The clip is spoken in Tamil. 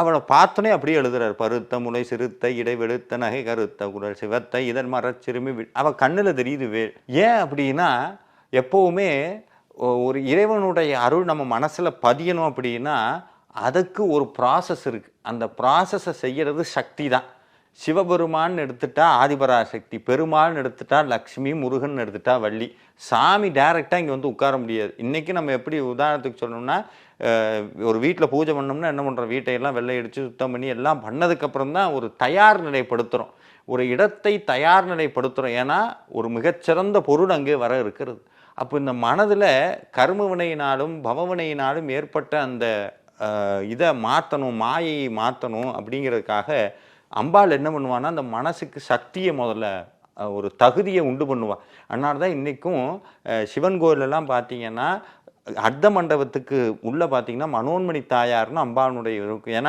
அவளை பார்த்தோன்னே அப்படியே எழுதுறாரு. பருத்த முளை சிறுத்த இடைவெளுத்த நகை கருத்த குரல் சிவத்த இதன் மர சிறுமி வி- கண்ணில் தெரியுது வே ஏன் அப்படின்னா எப்போவுமே ஒரு இறைவனுடைய அருள் நம்ம மனசில் பதியணும் அப்படின்னா அதுக்கு ஒரு ப்ராசஸ் இருக்குது அந்த ப்ராசஸை செய்கிறது சக்தி தான். சிவபெருமான்னு எடுத்துட்டா ஆதிபராசக்தி பெருமாள்னு எடுத்துட்டா லக்ஷ்மி முருகன் எடுத்துட்டா வள்ளி. சாமி டைரெக்டாக இங்கே வந்து உட்கார முடியாது. இன்றைக்கி நம்ம எப்படி உதாரணத்துக்கு சொல்லணும்னா ஒரு வீட்டில் பூஜை பண்ணோம்னா என்ன பண்ணுறோம் வீட்டையெல்லாம் வெள்ளை அடித்து சுத்தம் பண்ணி எல்லாம் பண்ணதுக்கப்புறம் தான் ஒரு தயார் நிலைப்படுத்துகிறோம் ஒரு இடத்தை தயார் நிலைப்படுத்துகிறோம் ஏன்னா ஒரு மிகச்சிறந்த பொருள் அங்கே வர இருக்கிறது. அப்போ இந்த மனதில் கர்மவினையினாலும் பவவினையினாலும் ஏற்பட்ட அந்த இதை மாற்றணும் மாயையை மாற்றணும் அப்படிங்கிறதுக்காக அம்பாள் என்ன பண்ணுவான்னா அந்த மனசுக்கு சக்தியை முதல்ல ஒரு தகுதியை உண்டு பண்ணுவாள் அதனால தான் இன்றைக்கும் சிவன் கோயிலெல்லாம் பார்த்தீங்கன்னா அர்த்த மண்டபத்துக்கு உள்ளே பார்த்தீங்கன்னா மனோன்மணி தாயார்னு அம்பாளுடைய இருக்கும். ஏன்னா